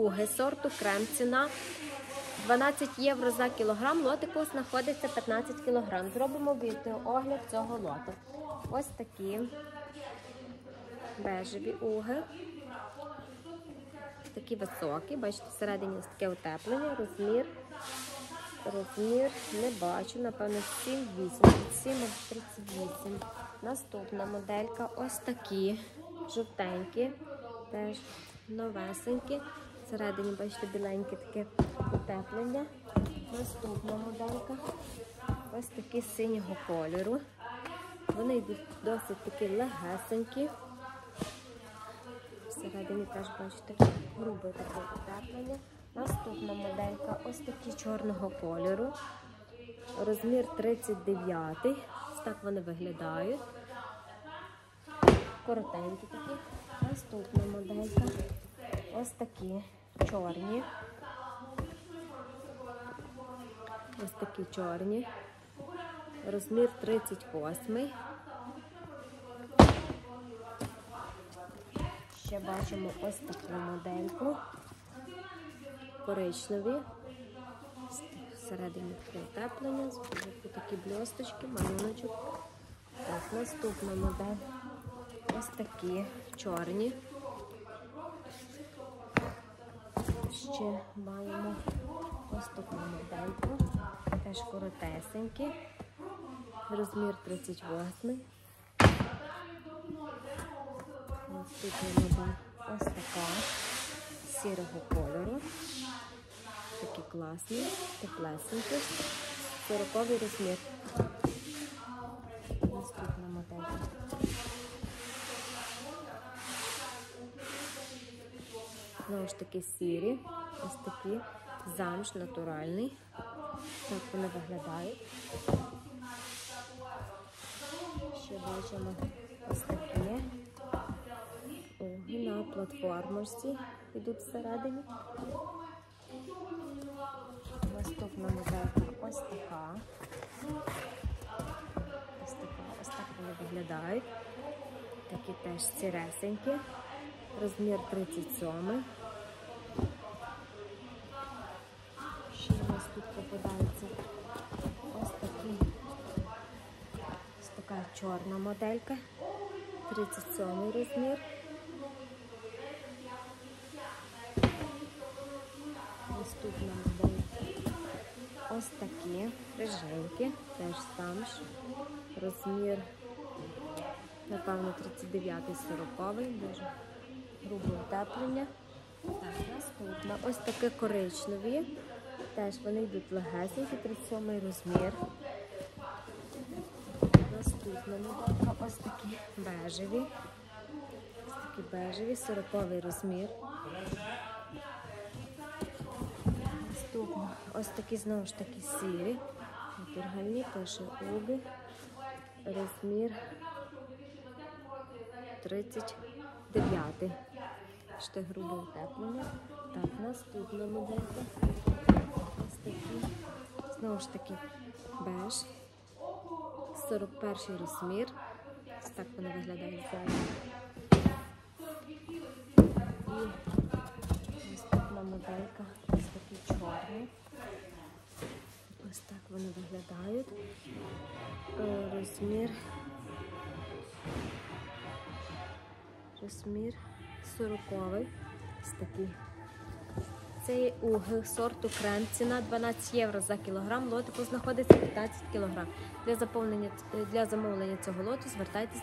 уги сорту крем. Ціна 12 євро за кілограм. Лотику знаходиться 15 кілограм. Зробимо відеоогляд цього лоту. Ось такі бежеві уги. Такі високі, бачите, всередині ось таке утеплення, розмір. Розмір не бачу, напевно, 7, 8, 7 38. Наступна моделька ось такі жовтенькі, теж новесенькі. Всередині, бачите, біленьке таке утеплення. Наступна моделька ось такі синього кольору. Вони йдуть досить такі легесенькі. Всередині теж бачите грубе таке утеплення. Наступна моделька ось такі чорного кольору. Розмір 39. Ось так вони виглядають. Коротенькі такі. Наступна моделька. Ось такі чорні. Ось такі чорні. Розмір 38. Ще бачимо ось таку модельку. Коричневі. Всередині утеплення, збоку такі бльосточки, малюночок. Так, наступна модель. Ось такі чорні. Ще маємо таку модельку. Теж коротесенькі. Розмір 38. Наступна модель ось така сірого кольору. Такі класні, теплесенькі. 40 розмір. Наступна модель. Знову ж таки сірі. Ось такі замш натуральний. Так вони виглядають. Ще бачимо ось такі уги на платформочці йдуть всередині. Наступна моделька ось така. Ось така, ось так вони виглядають. Такі теж сіресенькі. Розмір 37. Тут попадається ось такі. Ось така чорна моделька. 37 розмір. Наступна модель. Ось такі риженькі, теж замш. Розмір, напевно, 39-40, дуже грубе утеплення. Так. Ось таке коричневі. Теж вони йдуть легесенькі, 37 розмір. Наступна моделька ось такі бежеві. Ось такі бежеві, 40 розмір. Наступно ось такі знову ж таки сірі. Натургальні пише уги. Розмір 39. Ще грубе утеплення. Так, наступна моделька. Такі. Знову ж таки беж. 41 розмір. Ось так вони виглядають зараз. І наступна моделька. Ось такі чорні. Ось так вони виглядають. Е, Розмір. Розмір 40 Ось такий. Це уги сорту крем. Ціна 12 євро за кілограм. Лотику знаходиться 15 кілограм. Для заповнення для замовлення цього лоту звертайтеся